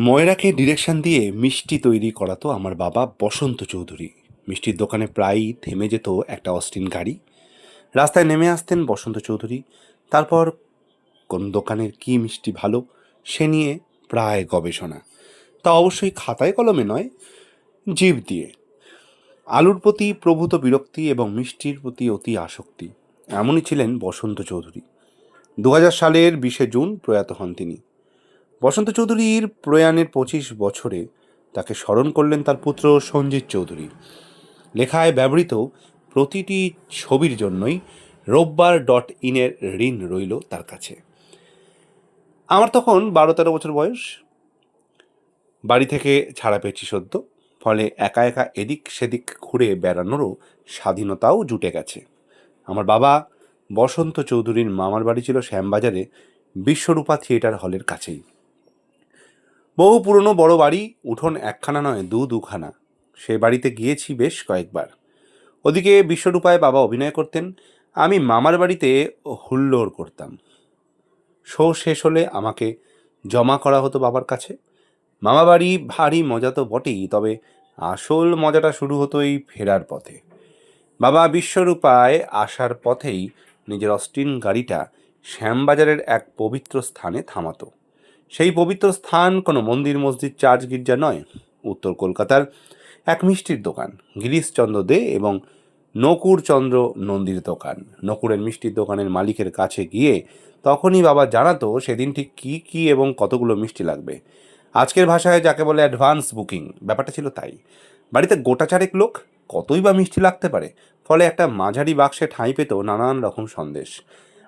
ময়রাকে direction দিয়ে মিষ্টি তৈরি করাতো আমার বাবা বসন্ত চৌধুরী। মিষ্টির দোকানে প্রায়ই থেমে যেত একটা অস্টিন গাড়ি। রাস্তায় নেমে আসতেন বসন্ত চৌধুরী। তারপর কোন দোকানের কী মিষ্টি ভালো, সে নিয়ে প্রায় গবেষণা। তা অবশ্যই খাতায় কলমে নয়, জীব দিয়ে। আলুর প্রতি প্রভূত বিরক্তি এবং মিষ্টির প্রতি অতি আসক্তি। এমনই ছিলেন বসন্ত চৌধুরী। দু হাজার সালের বিশে জুন প্রয়াত হন তিনি। বসন্ত চৌধুরীর প্রয়াণের পঁচিশ বছরে তাকে স্মরণ করলেন তার পুত্র সঞ্জিত চৌধুরী। লেখায় ব্যবহৃত প্রতিটি ছবির জন্যই রোববার ডট ইনের ঋণ রইল তার কাছে। আমার তখন বারো তেরো বছর বয়স। বাড়ি থেকে ছাড়া পেয়েছি সদ্য, ফলে একা একা এদিক সেদিক ঘুরে বেড়ানোরও স্বাধীনতাও জুটে গেছে। আমার বাবা বসন্ত চৌধুরীর মামার বাড়ি ছিল শ্যামবাজারে বিশ্বরূপা থিয়েটার হলের কাছেই। বহু পুরনো বড় বাড়ি উঠোন একখানা নয়, দু দুখানা। সে বাড়িতে গিয়েছি বেশ কয়েকবার। ওদিকে বিশ্বরূপায় বাবা অভিনয় করতেন, আমি মামার বাড়িতে হুল্লোড় করতাম। শো শেষ হলে আমাকে জমা করা হতো বাবার কাছে। মামা বাড়ি ভারী মজা তো বটেই, তবে আসল মজাটা শুরু হতো এই ফেরার পথে। বাবা বিশ্বরূপায় আসার পথেই নিজের অস্টিন গাড়িটা শ্যামবাজারের এক পবিত্র স্থানে থামাতো। সেই পবিত্র স্থান কোনো মন্দির, মসজিদ, চার্চ, গির্জা নয়। উত্তর কলকাতার এক মিষ্টির দোকান, গিরিশচন্দ্র দে এবং নকুরচন্দ্র নন্দীর দোকান। নকুরের মিষ্টির দোকানের মালিকের কাছে গিয়ে তখনই বাবা জানাতো সেদিন ঠিক কী কী এবং কতগুলো মিষ্টি লাগবে। আজকের ভাষায় যাকে বলে অ্যাডভান্স বুকিং ব্যাপারটা ছিল তাই। বাড়িতে গোটা চারেক লোক? কতই বা মিষ্টি লাগতে পারে? ফলে একটা মাঝারি বাক্সে ঠাঁই পেত নানান রকম সন্দেশ।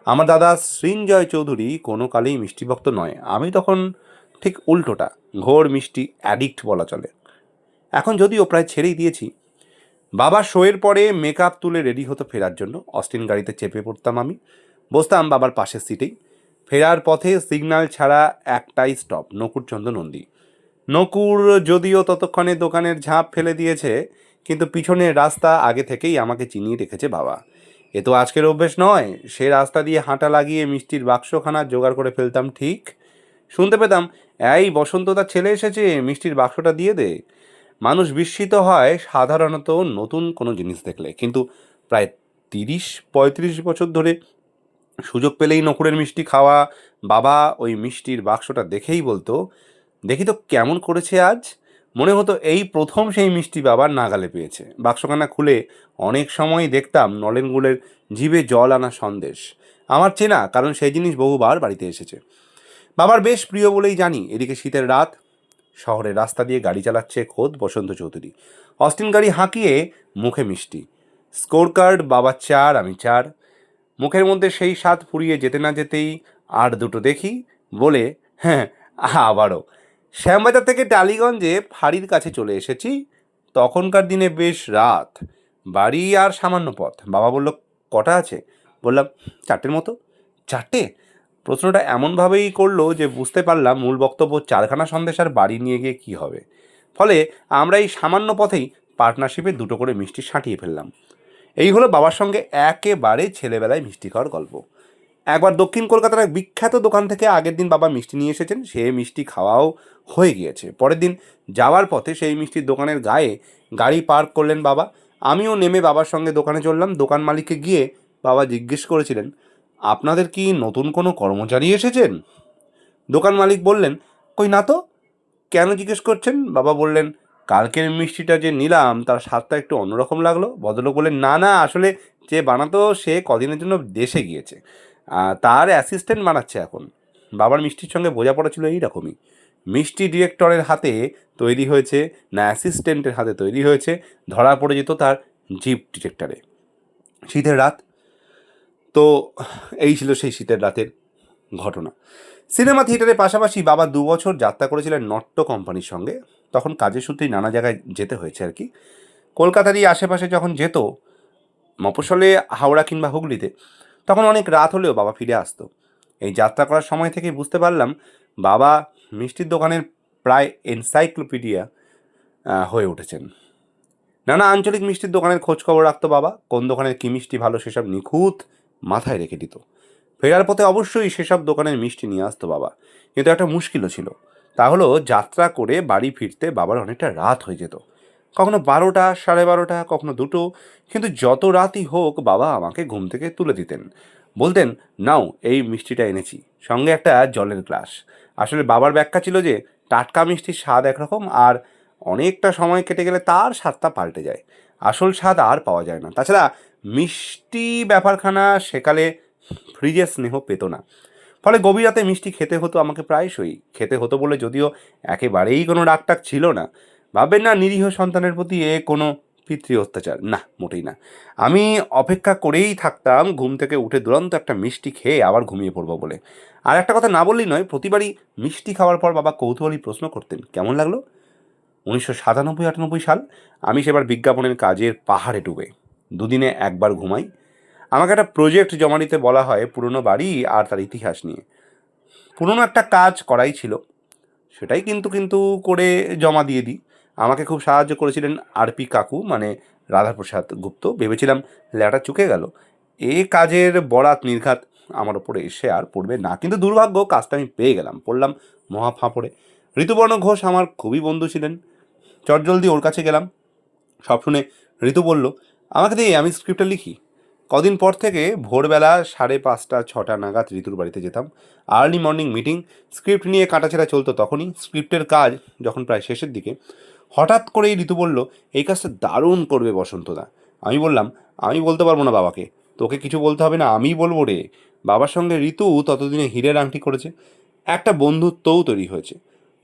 আমার দাদা সৃঞ্জয় চৌধুরী কোনো কালেই মিষ্টিভক্ত নয়। আমি তখন ঠিক উল্টোটা, ঘোর মিষ্টি অ্যাডিক্ট বলা চলে। এখন যদিও প্রায় ছেড়েই দিয়েছি, বাবা শোয়ের পরে মেকআপ তুলে রেডি হতো ফেরার জন্য। অস্টিন গাড়িতে চেপে পড়তাম আমি। বসতাম বাবার পাশের সিটেই ফেরার পথে সিগন্যাল ছাড়া একটাই স্টপ নকুরচন্দ্র নন্দী। নকুর যদিও ততক্ষণে দোকানের ঝাঁপ ফেলে দিয়েছে, কিন্তু পিছনের রাস্তা আগে থেকেই আমাকে চিনিয়ে রেখেছে বাবা। এ তো আজকের অভ্যেস নয়। সে রাস্তা দিয়ে হাঁটা লাগিয়ে মিষ্টির বাক্সখানা জোগাড় করে ফেলতাম, ঠিক? শুনতে পেতাম, এই বসন্ত তার ছেলে এসেছে, মিষ্টির বাক্সটা দিয়ে দে। মানুষ বিস্মিত হয়, সাধারণত নতুন কোনো জিনিস দেখলে। কিন্তু প্রায় তিরিশ, পঁয়ত্রিশ বছর ধরে সুযোগ পেলেই নকুরের মিষ্টি খাওয়া, বাবা ওই মিষ্টির বাক্সটা দেখেই বলতো, দেখি তো কেমন করেছে আজ? মনে হতো এই প্রথম সেই মিষ্টি বাবার নাগালে পেয়েছে। বাক্সখানা খুলে অনেক সময় দেখতাম নলেনগুলের জিভে জল আনা সন্দেশ। আমার চেনা, কারণ সেই জিনিস বহুবার বাড়িতে এসেছে। বাবার বেশ প্রিয় বলেই জানি, এদিকে শীতের রাত, শহরের রাস্তা দিয়ে গাড়ি চালাচ্ছে খোদ বসন্ত চৌধুরী। অস্টিন গাড়ি হাঁকিয়ে মুখে মিষ্টি। স্কোর কার্ড বাবা চার, আমি চার। মুখের মধ্যে সেই স্বাদ ফুরিয়ে যেতে না যেতেই আর দুটো দেখি বলে হ্যাঁ আবারও। শ্যামবাজার থেকে টালিগঞ্জে ফাঁড়ির কাছে চলে এসেছি। তখনকার দিনে বেশ রাত। বাড়ি আর সামান্য পথ। বাবা বলল, কটা আছে? বললাম, চারটের মতো। চারটে? প্রশ্নটা এমনভাবেই করল যে বুঝতে পারলাম মূল বক্তব্য চারখানা সন্দেশ আর বাড়ি নিয়ে গিয়ে কী হবে। ফলে আমরা এই সামান্য পথেই পার্টনারশিপে দুটো করে মিষ্টি সাঁটিয়ে ফেললাম। এই হলো বাবার সঙ্গে একেবারে ছেলেবেলায় মিষ্টি খাওয়ার গল্প। একবার দক্ষিণ কলকাতার এক বিখ্যাত দোকান থেকে আগের দিন বাবা মিষ্টি নিয়ে এসেছেন, সে মিষ্টি খাওয়াও হয়ে গিয়েছে। পরের দিন যাওয়ার পথে সেই মিষ্টির দোকানের গায়ে গাড়ি পার্ক করলেন বাবা। আমিও নেমে বাবার সঙ্গে দোকানে চললাম। দোকান মালিককে গিয়ে বাবা জিজ্ঞেস করেছিলেন, আপনাদের কি নতুন কোনো কর্মচারী এসেছেন? দোকান মালিক বললেন, কই না তো। কেন জিজ্ঞেস করছেন? বাবা বললেন, কালকের মিষ্টিটা যে নিলাম, তার স্বাদটা একটু অন্যরকম লাগল। ভদ্রলোক বললেন, না না, আসলে যে বানাতো সে কদিনের জন্য দেশে গিয়েছে। তার অ্যাসিস্ট্যান্ট বানাচ্ছে এখন। বাবার মিষ্টির সঙ্গে বোঝাপড়া ছিল এইরকমই। মিষ্টি ডিরেক্টরের হাতে তৈরি হয়েছে, না অ্যাসিস্ট্যান্টের হাতে তৈরি হয়েছে, ধরা পড়ে যেত তার জিপ ডিরেক্টরে শীতের রাত, তো এই ছিল সেই শীতের রাতের ঘটনা। সিনেমা থিয়েটারের পাশাপাশি বাবা দু বছর যাত্রা করেছিলেন নট্য কোম্পানির সঙ্গে। তখন কাজের সূত্রেই নানা জায়গায় যেতে হয়েছে আর কি। কলকাতারই আশেপাশে যখন যেত মফসলে হাওড়া কিংবা হুগলিতে তখন অনেক রাত হলেও বাবা ফিরে আসতো। এই যাত্রা করার সময় থেকে বুঝতে পারলাম, বাবা মিষ্টির দোকানের প্রায় এনসাইক্লোপিডিয়া হয়ে উঠেছেন। নানা আঞ্চলিক মিষ্টির দোকানের খোঁজ খবর রাখতো বাবা, কোন দোকানের কী মিষ্টি ভালো সেসব নিখুঁত মাথায় রেখে দিত। ফেরার পথে অবশ্যই সেসব দোকানের মিষ্টি নিয়ে আসতো বাবা, কিন্তু একটা মুশকিলও ছিল। তা হলো যাত্রা করে বাড়ি ফিরতে বাবার অনেকটা রাত হয়ে যেত। কখনো বারোটা, সাড়ে বারোটা, কখনো দুটো। কিন্তু যত রাতই হোক, বাবা আমাকে ঘুম থেকে তুলে দিতেন। বলতেন, নাও, এই মিষ্টিটা এনেছি। সঙ্গে একটা জলের গ্লাস। আসলে বাবার ব্যাখ্যা ছিল যে, টাটকা মিষ্টির স্বাদ একরকম আর অনেকটা সময় কেটে গেলে তার স্বাদটা পাল্টে যায়। আসল স্বাদ আর পাওয়া যায় না। তাছাড়া মিষ্টি ব্যাপারখানা সেকালে ফ্রিজের স্নেহ পেত না। ফলে গভীর রাতে মিষ্টি খেতে হতো আমাকে প্রায়শই। খেতে হতো বলে যদিও একেবারেই কোনো ডাকটাক ছিল না। ভাববেন না, নিরীহ সন্তানের প্রতি এ কোনো পিতৃ অত্যাচার। না, মোটেই না। আমি অপেক্ষা করেই থাকতাম, ঘুম থেকে উঠে দুরন্ত একটা মিষ্টি খেয়ে আবার ঘুমিয়ে পড়ব বলে। আর একটা কথা না বললেই নয়, প্রতিবারই মিষ্টি খাওয়ার পর বাবা কৌতূহলী প্রশ্ন করতেন, কেমন লাগল? উনিশশো সাতানব্বই, আটানব্বই সাল, আমি সেবার বিজ্ঞাপনের কাজের পাহাড়ে ডুবে। দুদিনে একবার ঘুমাই। আমাকে একটা প্রজেক্ট জমা দিতে বলা হয় পুরনো বাড়ি আর তার ইতিহাস নিয়ে। পুরনো একটা কাজ করাই ছিল। সেটাই কিন্তু কিন্তু করে জমা দিয়ে দিই। আমাকে খুব সাহায্য করেছিলেন আরপি কাকু মানে রাধাপ্রসাদ গুপ্ত। ভেবেছিলাম ল্যাটা চুকে গেল। এ কাজের বরাত নির্ঘাত আমার ওপরে এসে আর পড়বে না। কিন্তু দুর্ভাগ্য, কাজটা আমি পেয়ে গেলাম। পড়লাম মহা ফাঁপড়ে। ঋতুবর্ণ ঘোষ আমার খুবই বন্ধু ছিলেন। চটজলদি ওর কাছে গেলাম। সব শুনে ঋতু বলল, আমাকে দিয়ে আমি স্ক্রিপ্টটা লিখি? কদিন পর থেকে ভোরবেলা সাড়ে পাঁচটা, ছটা নাগাদ ঋতুর বাড়িতে যেতাম। আর্লি মর্নিং মিটিং স্ক্রিপ্ট নিয়ে কাটাছেড়া চলতো তখনই। স্ক্রিপ্টের কাজ যখন প্রায় শেষের দিকে, হঠাৎ করেই ঋতু বলল, এই কাজটা দারুণ করবে বসন্তদা। আমি বললাম, আমি বলতে পারব না বাবাকে। তোকে কিছু বলতে হবে না, আমিই বলব রে। বাবার সঙ্গে ঋতু ততদিনে হীরের আংটি করেছে। একটা বন্ধুত্বও তৈরি হয়েছে।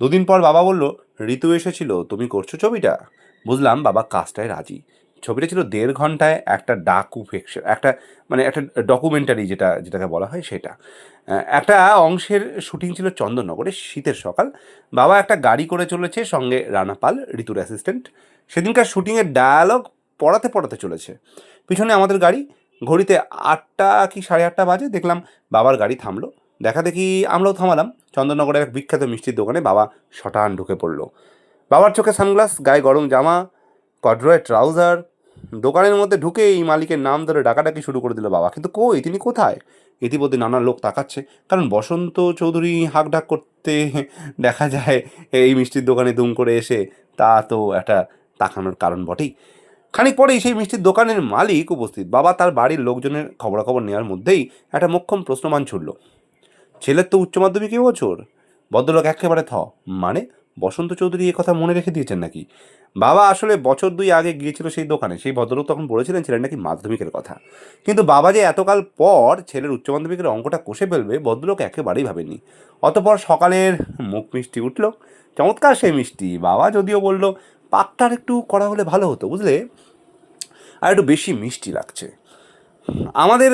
দুদিন পর বাবা বলল, ঋতু এসেছিল, তুমি করছ ছবিটা? বুঝলাম বাবা কাজটায় রাজি। ছবিটা ছিল দেড় ঘন্টায় একটা ডাকু ফিকশন, একটা মানে একটা ডকুমেন্টারি যেটা, যেটাকে বলা হয় সেটা। একটা অংশের শুটিং ছিল চন্দননগরে শীতের সকাল। বাবা একটা গাড়ি করে চলেছে সঙ্গে রানা পাল, ঋতুর অ্যাসিস্ট্যান্ট সেদিনকার শুটিংয়ের ডায়ালগ পড়াতে পড়াতে চলেছে। পিছনে আমাদের গাড়ি, ঘড়িতে আটটা কি সাড়ে আটটা বাজে, দেখলাম বাবার গাড়ি থামলো। দেখা দেখি আমরাও থামালাম। চন্দননগরের এক বিখ্যাত মিষ্টির দোকানে বাবা শটান ঢুকে পড়ল। বাবার চোখে সানগ্লাস, গায়ে গরম জামা কড্রয় ট্রাউজার, দোকানের মধ্যে ঢুকে এই মালিকের নাম ধরে ডাকাডাকি শুরু করে দিল বাবা। কিন্তু কই, তিনি কোথায়? ইতিমধ্যে নানা লোক তাকাচ্ছে। কারণ বসন্ত চৌধুরী হাঁক ডাক করতে দেখা যায়, এই মিষ্টির দোকানে দুম করে এসে তা তো একটা তাকানোর কারণ বটেই। খানিক পরেই সেই মিষ্টির দোকানের মালিক উপস্থিত। বাবা তার বাড়ির লোকজনের খবরাখবর নেওয়ার মধ্যেই একটা মোক্ষম প্রশ্নমান ছুড়ল। ছেলের তো উচ্চ মাধ্যমিক বছর, ভদ্রলোক একেবারে থ মানে? বসন্ত চৌধুরী এ কথা মনে রেখে দিয়েছেন নাকি? বাবা আসলে বছর দুই আগে গিয়েছিল সেই দোকানে, সেই ভদ্রলোক তখন বলেছিলেন ছেলের নাকি মাধ্যমিকের কথা। কিন্তু বাবা যে এতকাল পর ছেলের উচ্চ মাধ্যমিকের অঙ্কটা কষে ফেলবে, ভদ্রলোক একেবারেই ভাবেনি অতপর সকালের মুখ মিষ্টি উঠল। চমৎকার সেই মিষ্টি। বাবা যদিও বলল পাকটার একটু করা হলে ভালো হতো, বুঝলে? আর একটু বেশি মিষ্টি লাগছে। আমাদের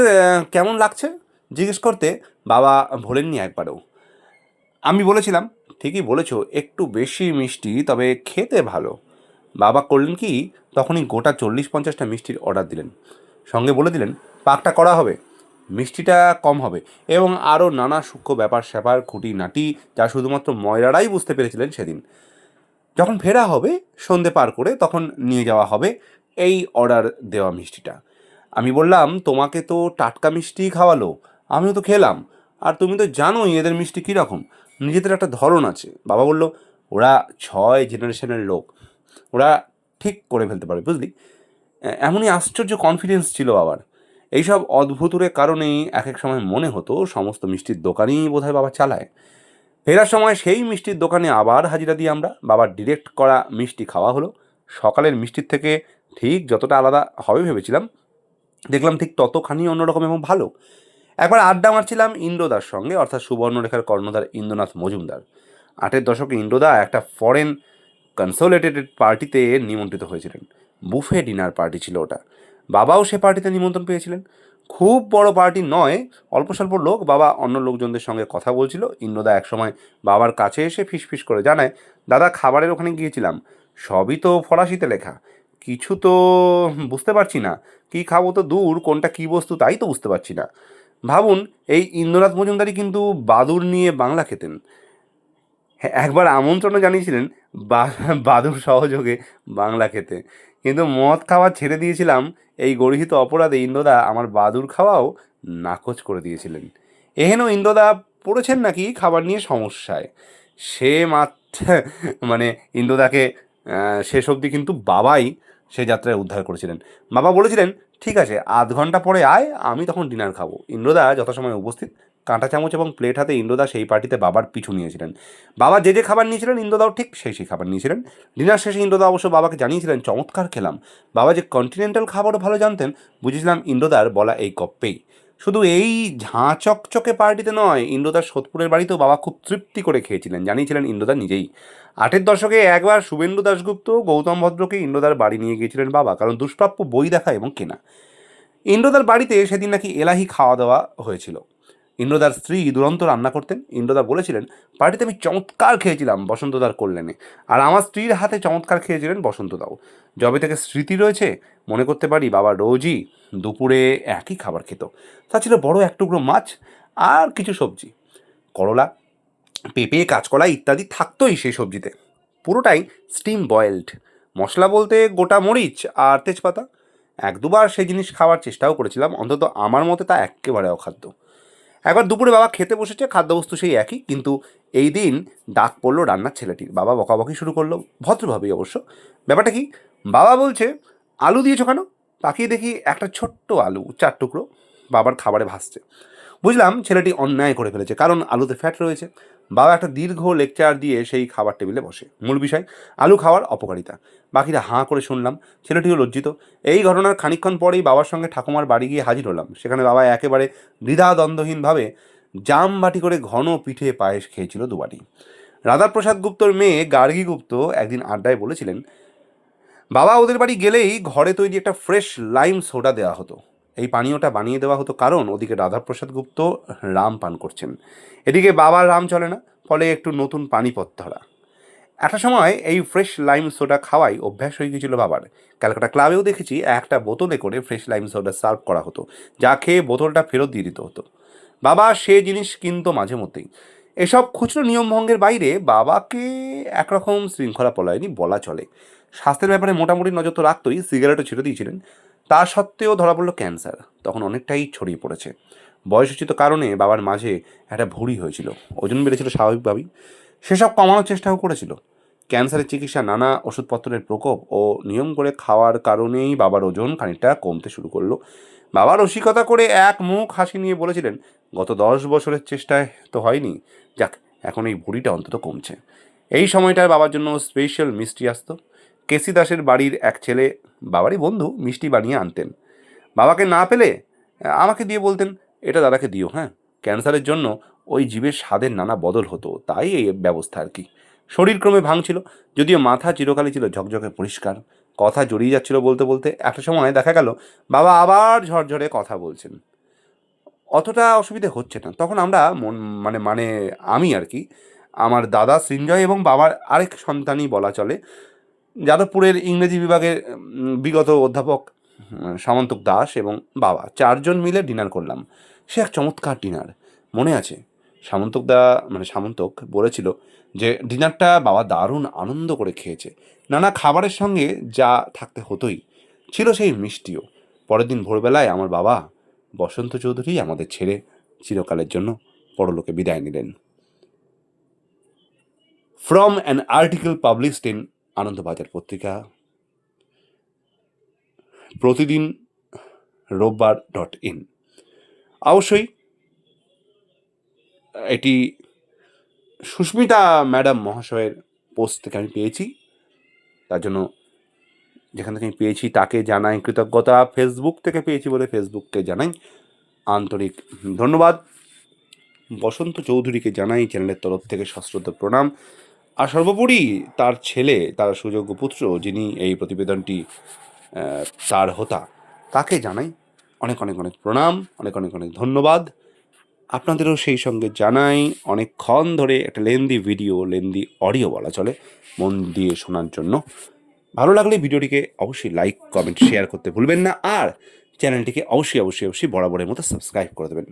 কেমন লাগছে? জিজ্ঞেস করতে বাবা ভোলেননি একবারও। আমি বলেছিলাম ঠিকই বলেছ, একটু বেশি মিষ্টি, তবে খেতে ভালো। বাবা করলেন কি, তখনই গোটা চল্লিশ পঞ্চাশটা মিষ্টির অর্ডার দিলেন। সঙ্গে বলে দিলেন, পাকটা করা হবে, মিষ্টিটা কম হবে। এবং আরও নানা সূক্ষ্ম ব্যাপার স্যাপার খুঁটি নাটি যা শুধুমাত্র ময়রারাই বুঝতে পেরেছিলেন সেদিন। যখন ফেরা হবে, সন্ধে পার করে তখন নিয়ে যাওয়া হবে এই অর্ডার দেওয়া মিষ্টিটা। আমি বললাম, তোমাকে তো টাটকা মিষ্টি খাওয়ালো, আমিও তো খেলাম। আর তুমি তো জানোই এদের মিষ্টি কীরকম। নিজেদের একটা ধরন আছে। বাবা বলল, ওরা ছয় জেনারেশনের লোক। ওরা ঠিক করে ফেলতে পারবে বুঝলি? এমনই আশ্চর্য কনফিডেন্স ছিল বাবার। এইসব অদ্ভুতুরের কারণেই এক এক সময় মনে হতো সমস্ত মিষ্টির দোকানই বোধহয় বাবা চালায়। ফেরার সময় সেই মিষ্টির দোকানে আবার হাজিরা দিই আমরা বাবার ডিরেক্ট করা মিষ্টি খাওয়া হলো। সকালের মিষ্টির থেকে ঠিক যতটা আলাদা হবে ভেবেছিলাম, দেখলাম ঠিক ততখানি অন্যরকম এবং ভালো। একবার আড্ডা মারছিলাম ইন্দ্রদার সঙ্গে, অর্থাৎ সুবর্ণরেখার কর্ণধার ইন্দ্রনাথ মজুমদার। আটের দশকে ইন্দ্রদা একটা ফরেন কনসোলেটেড পার্টিতে নিমন্ত্রিত হয়েছিলেন। বুফে ডিনার পার্টি ছিল ওটা। বাবাও সে পার্টিতে নিমন্ত্রণ পেয়েছিলেন। খুব বড় পার্টি নয়, অল্প স্বল্প লোক, বাবা অন্য লোকজনদের সঙ্গে কথা বলছিল। ইন্দ্রদা একসময় বাবার কাছে এসে ফিসফিস করে জানায়, দাদা, খাবারের ওখানে গিয়েছিলাম। সবই তো ফরাসিতে লেখা। কিছু তো বুঝতে পারছি না। কি খাব তো দূর, কোনটা কী বস্তু, তাই তো বুঝতে পারছি না। ভাবুন এই ইন্দ্রনাথ মজুমদারি কিন্তু বাদুর নিয়ে বাংলা খেতেন। হ্যাঁ, একবার আমন্ত্রণও জানিয়েছিলেন বাদুর সহযোগে বাংলা খেতে। কিন্তু মদ খাওয়া ছেড়ে দিয়েছিলাম এই গর্হিত অপরাধে ইন্দ্রদা আমার বাদুর খাওয়াও নাকচ করে দিয়েছিলেন। এহেন ইন্দ্রদা পড়েছেন নাকি খাবার নিয়ে সমস্যায়? সে মাত্র মানে ইন্দ্রদাকে শেষ অবধি কিন্তু বাবাই সে যাত্রায় উদ্ধার করেছিলেন। বাবা বলেছিলেন ঠিক আছে, আধ ঘণ্টা পরে আয়, আমি তখন ডিনার খাব। ইন্দ্রদা যথাসময়ে উপস্থিত, কাঁটা চামচ এবং প্লেট হাতে ইন্দ্রদা সেই পার্টিতে বাবার পিছু নিয়েছিলেন। বাবা যে যে খাবার নিয়েছিলেন, ইন্দ্রদাও ঠিক সেই সেই খাবার নিয়েছিলেন। ডিনার শেষে ইন্দ্রদা অবশ্য বাবাকে জানিয়েছিলেন, চমৎকার খেলাম। বাবা যে কন্টিনেন্টাল খাবারও ভালো জানতেন, বুঝেছিলাম ইন্দ্রদার বলা এই কপ্পেই শুধু এই ঝাঁ চকচকে পার্টিতে নয় ইন্দ্রদার সোদপুরের বাড়িতেও বাবা খুব তৃপ্তি করে খেয়েছিলেন। জানিয়েছিলেন ইন্দ্রদা নিজেই। আটের দশকে একবার শুভেন্দু দাশগুপ্ত গৌতম ভদ্রকে ইন্দ্রদার বাড়ি নিয়ে গিয়েছিলেন বাবা, কারণ দুষ্প্রাপ্য বই দেখা এবং কেনা। ইন্দ্রদার বাড়িতে সেদিন নাকি এলাহি খাওয়া দাওয়া হয়েছিল। ইন্দ্রদার স্ত্রী দুরন্ত রান্না করতেন। ইন্দ্রদা বলেছিলেন, পার্টিতে আমি চমৎকার খেয়েছিলাম বসন্তদার কল্যাণে। আর আমার স্ত্রীর হাতে চমৎকার খেয়েছিলেন বসন্তদাও। যবে থেকে স্মৃতি রয়েছে, মনে করতে পারি বাবা রোজই দুপুরে একই খাবার খেত। তা ছিল বড় এক টুকরো মাছ আর কিছু সবজি। করলা, পেঁপে, কাঁচকলা ইত্যাদি থাকতোই সেই সবজিতে। পুরোটাই স্টিম বয়েলড। মশলা বলতে গোটা মরিচ আর তেজপাতা। এক দুবার সেই জিনিস খাওয়ার চেষ্টাও করেছিলাম, অন্তত আমার মতে তা একেবারে অখাদ্য। একবার দুপুরে বাবা খেতে বসেছে, খাদ্যবস্তু সেই একই, কিন্তু এই দিন ডাক পড়ল রান্নার ছেলেটির। বাবা বকাবকি শুরু করল, ভদ্রভাবেই অবশ্য। ব্যাপারটা কি? বাবা বলছে, আলু দিয়েছ কেন? তাকিয়ে দেখি একটা ছোট্ট আলু, চার টুকরো, বাবার খাবারে ভাসছে। বুঝলাম ছেলেটি অন্যায় করে ফেলেছে, কারণ আলুতে ফ্যাট রয়েছে। বাবা একটা দীর্ঘ লেকচার দিয়ে সেই খাবার টেবিলে বসে। মূল বিষয়, আলু খাওয়ার অপকারিতা। বাকিরা হাঁ করে শুনলাম, ছেলেটিও লজ্জিত। এই ঘটনার খানিকক্ষণ পরেই বাবার সঙ্গে ঠাকুমার বাড়ি গিয়ে হাজির হলাম। সেখানে বাবা একেবারে দ্বিধাদ্বন্দ্বহীনভাবে জাম বাটি করে ঘন পিঠে পায়েস খেয়েছিল দুবাটি রাধাপ্রসাদ গুপ্তর মেয়ে গার্গী গুপ্ত একদিন আড্ডায় বলেছিলেন, বাবা, ওদের বাড়ি গেলেই ঘরে তৈরি একটা ফ্রেশ লাইম সোডা দেওয়া হতো। এই পানীয়টা বানিয়ে দেওয়া হতো কারণ ওদিকে রাধাপ্রসাদ গুপ্ত রাম পান করছেন। এদিকে বাবার রাম চলে না, ফলে একটু নতুন পানিপথ ধরা। একটা সময় এই ফ্রেশ লাইম সোডা খাওয়াই অভ্যাস হয়ে গিয়েছিল বাবার। ক্যালকাটা ক্লাবেও দেখেছি একটা বোতলে করে ফ্রেশ লাইম সোডা সার্ভ করা হতো, যা খেয়ে বোতলটা ফেরত দিয়ে দিতে হতো। বাবা সে জিনিস কিনতো মাঝে মধ্যেই। এসব খুচরো নিয়মভঙ্গের বাইরে বাবাকে একরকম শৃঙ্খলা পলায়নি বলা চলে। স্বাস্থ্যের ব্যাপারে মোটামুটি নজর তো রাখতোই, সিগারেটও ছেড়ে দিয়েছিলেন। তা সত্ত্বেও ধরা পড়ল ক্যান্সার। তখন অনেকটাই ছড়িয়ে পড়েছে। বয়সোচিত কারণে বাবার মাঝে একটা ভুঁড়ি হয়েছিল। ওজন বেড়েছিল স্বাভাবিকভাবেই। সেসব কমানোর চেষ্টাও করেছিল। ক্যান্সারের চিকিৎসা নানা ওষুধপত্রের প্রকোপ ও নিয়ম করে খাওয়ার কারণেই বাবার ওজন খানিকটা কমতে শুরু করল। বাবার রসিকতা করে এক মুখ হাসি নিয়ে বলেছিলেন, গত দশ বছরের চেষ্টায় তো হয়নি। যাক, এখন এই ভুঁড়িটা অন্তত কমছে। এই সময়টায় বাবার জন্য স্পেশাল মিষ্টি আসতো। কেসি দাসের বাড়ির এক ছেলে বাবারই বন্ধু মিষ্টি বানিয়ে আনতেন। বাবাকে না পেলে, আমাকে দিয়ে বলতেন, এটা দাদাকে দিও হ্যাঁ? ক্যান্সারের জন্য ওই জীবের স্বাদের নানা বদল হতো, তাই এই ব্যবস্থা আর কি। শরীর ক্রমে ভাঙছিল, যদিও মাথা চিরকালই ছিল ঝকঝকে পরিষ্কার। কথা জড়িয়ে যাচ্ছিল বলতে বলতে একটা সময় দেখা গেল, বাবা আবার ঝরঝরে কথা বলছেন। অতটা অসুবিধে হচ্ছে না। তখন আমরা মন মানে মানে আমি আর কি, আমার দাদা সৃঞ্জয় এবং বাবার আরেক সন্তানই বলা চলে যাদবপুরের ইংরেজি বিভাগের বিগত অধ্যাপক সামন্তক দাস এবং বাবা চারজন মিলে ডিনার করলাম। সে এক চমৎকার ডিনার। মনে আছে? সামন্তক দা মানে সামন্তক বলেছিল যে ডিনারটা বাবা দারুণ আনন্দ করে খেয়েছে। নানা খাবারের সঙ্গে যা থাকতে হতোই। ছিল সেই মিষ্টিও। পরের দিন ভোরবেলায় আমার বাবা বসন্ত চৌধুরী আমাদের ছেড়ে চিরকালের জন্য পরলোকে বিদায় নিলেন। From an article published in Anandabazar Patrika. প্রতিদিন রোববার ডট ইন। অবশ্যই এটি সুস্মিতা ম্যাডাম মহাশয়ের পোস্ট থেকে আমি পেয়েছি। তার জন্য যেখান থেকে আমি পেয়েছি তাকে জানাই কৃতজ্ঞতা। ফেসবুক থেকে পেয়েছি বলে ফেসবুককে জানাই আন্তরিক ধন্যবাদ। বসন্ত চৌধুরীকে জানাই চ্যানেলের তরফ থেকে সশ্রদ্ধ প্রণাম। আর সর্বোপরি তার ছেলে, তার সুযোগ্য পুত্র যিনি এই প্রতিবেদনটি তার হোতা, তাকে জানাই অনেক অনেক অনেক প্রণাম, অনেক অনেক অনেক ধন্যবাদ। আপনাদেরও সেই সঙ্গে জানাই অনেকক্ষণ ধরে একটা লেন্দি ভিডিও, লেন্দি অডিও বলা চলে, মন দিয়ে শোনার জন্য। ভালো লাগলে ভিডিওটিকে অবশ্যই লাইক, কমেন্ট, শেয়ার করতে ভুলবেন না, আর চ্যানেলটিকে অবশ্যই অবশ্যই অবশ্যই বরাবরের মতো সাবস্ক্রাইব করে দেবেন।